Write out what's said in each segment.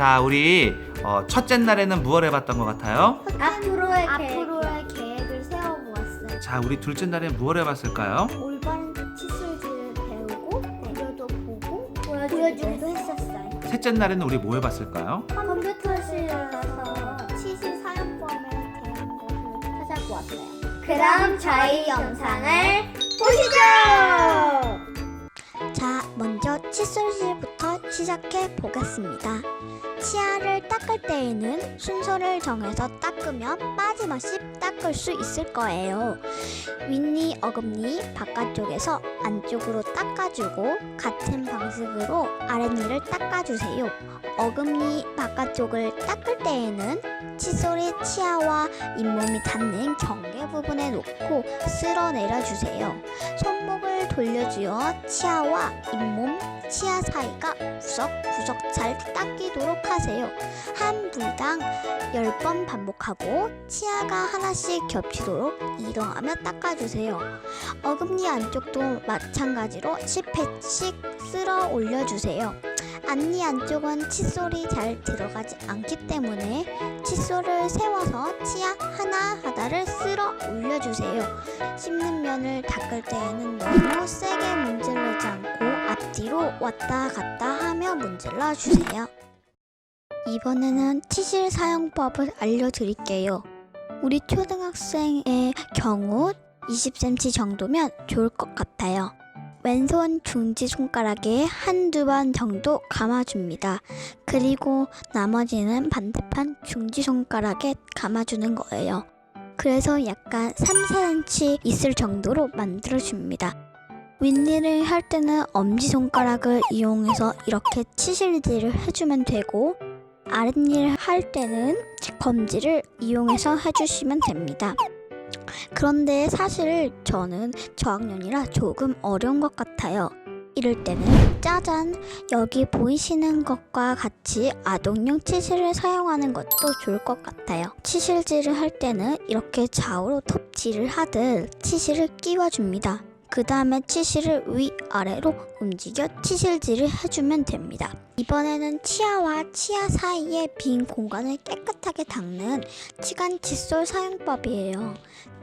자, 우리 어, 첫째 날에는 무얼 해봤던 것 같아요? 앞으로의 앞으로의 계획을 세워보았어요. 자, 우리 둘째 날에는 무얼 해봤을까요? 올바른 칫솔질을 배우고 그려도 보고 보여주기도 보여주기도 했었어요. 셋째 날에는 우리 뭐 해봤을까요? 컴퓨터실에서 치실 사용법에 대한 것을 찾아보았어요. 그럼 저희 영상을 보시죠. 자, 먼저 칫솔질부터 시작해 보겠습니다. 치아를 닦을 때에는 순서를 정해서 닦으면 빠짐없이 닦을 수 있을 거예요. 윗니, 어금니 바깥쪽에서 안쪽으로 닦아주고 같은 방식으로 아랫니를 닦아주세요. 어금니 바깥쪽을 닦을 때에는 칫솔이 치아와 잇몸이 닿는 경계 부분에 놓고 쓸어 내려주세요. 손목을 돌려주어 치아와 잇몸, 치아 사이가 구석구석 잘 닦이도록 하세요. 한 불당 10번 반복하고 치아가 하나씩 겹치도록 이동하며 닦아주세요. 어금니 안쪽도 마찬가지로 10회씩 쓸어 올려주세요. 앞니 안쪽은 칫솔이 잘 들어가지 않기 때문에 칫솔을 세워서 치아 하나 하나를 쓸어 올려주세요. 씹는 면을 닦을 때에는 너무 세게 문질르지 않고 앞뒤로 왔다 갔다 하며 문질러 주세요. 이번에는 치실 사용법을 알려드릴게요. 우리 초등학생의 경우 20cm 정도면 좋을 것 같아요. 왼손 중지 손가락에 한두 번 정도 감아줍니다. 그리고 나머지는 반대편 중지 손가락에 감아주는 거예요. 그래서 약간 3, 4cm 있을 정도로 만들어줍니다. 윗일을 할 때는 엄지손가락을 이용해서 이렇게 치실질을 해주면 되고 아랫일을 할 때는 검지를 이용해서 해주시면 됩니다. 그런데 사실 저는 저학년이라 조금 어려운 것 같아요. 이럴 때는 짜잔 여기 보이시는 것과 같이 아동용 치실을 사용하는 것도 좋을 것 같아요. 치실질을 할 때는 이렇게 좌우로 톱질을 하듯 치실을 끼워줍니다. 그 다음에 치실을 위아래로 움직여 치실질을 해주면 됩니다. 이번에는 치아와 치아 사이의 빈 공간을 깨끗하게 닦는 치간 칫솔 사용법이에요.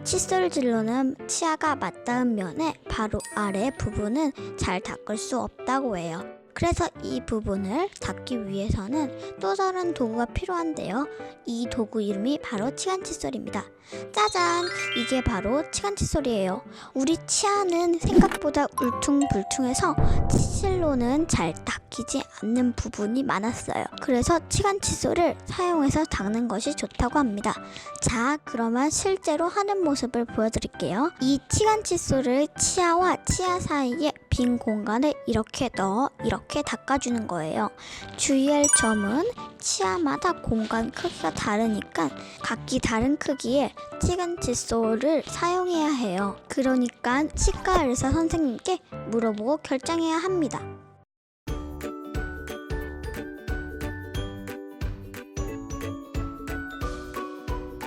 칫솔 질로는 치아가 맞닿은 면에 바로 아래 부분은 잘 닦을 수 없다고 해요. 그래서 이 부분을 닦기 위해서는 또 다른 도구가 필요한데요. 이 도구 이름이 바로 치간 칫솔입니다. 짜잔! 이게 바로 치간 칫솔이에요. 우리 치아는 생각보다 울퉁불퉁해서 치실로는 잘 닦이지 않는 부분이 많았어요. 그래서 치간 칫솔을 사용해서 닦는 것이 좋다고 합니다. 자, 그러면 실제로 하는 모습을 보여드릴게요. 이 치간 칫솔을 치아와 치아 사이에 빈 공간을 이렇게 넣어 이렇게 닦아주는 거예요. 주의할 점은 치아마다 공간 크기가 다르니까 각기 다른 크기의 치간 칫솔을 사용해야 해요. 그러니까 치과 의사 선생님께 물어보고 결정해야 합니다.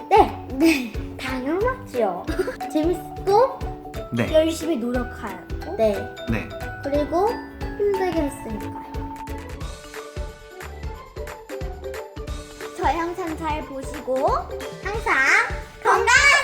네, 네, 당연하죠. 재밌고 네. 열심히 노력하고, 네, 네. 그리고 힘들게 했으니까요. 저 영상 잘 보시고 항상 건강하세요.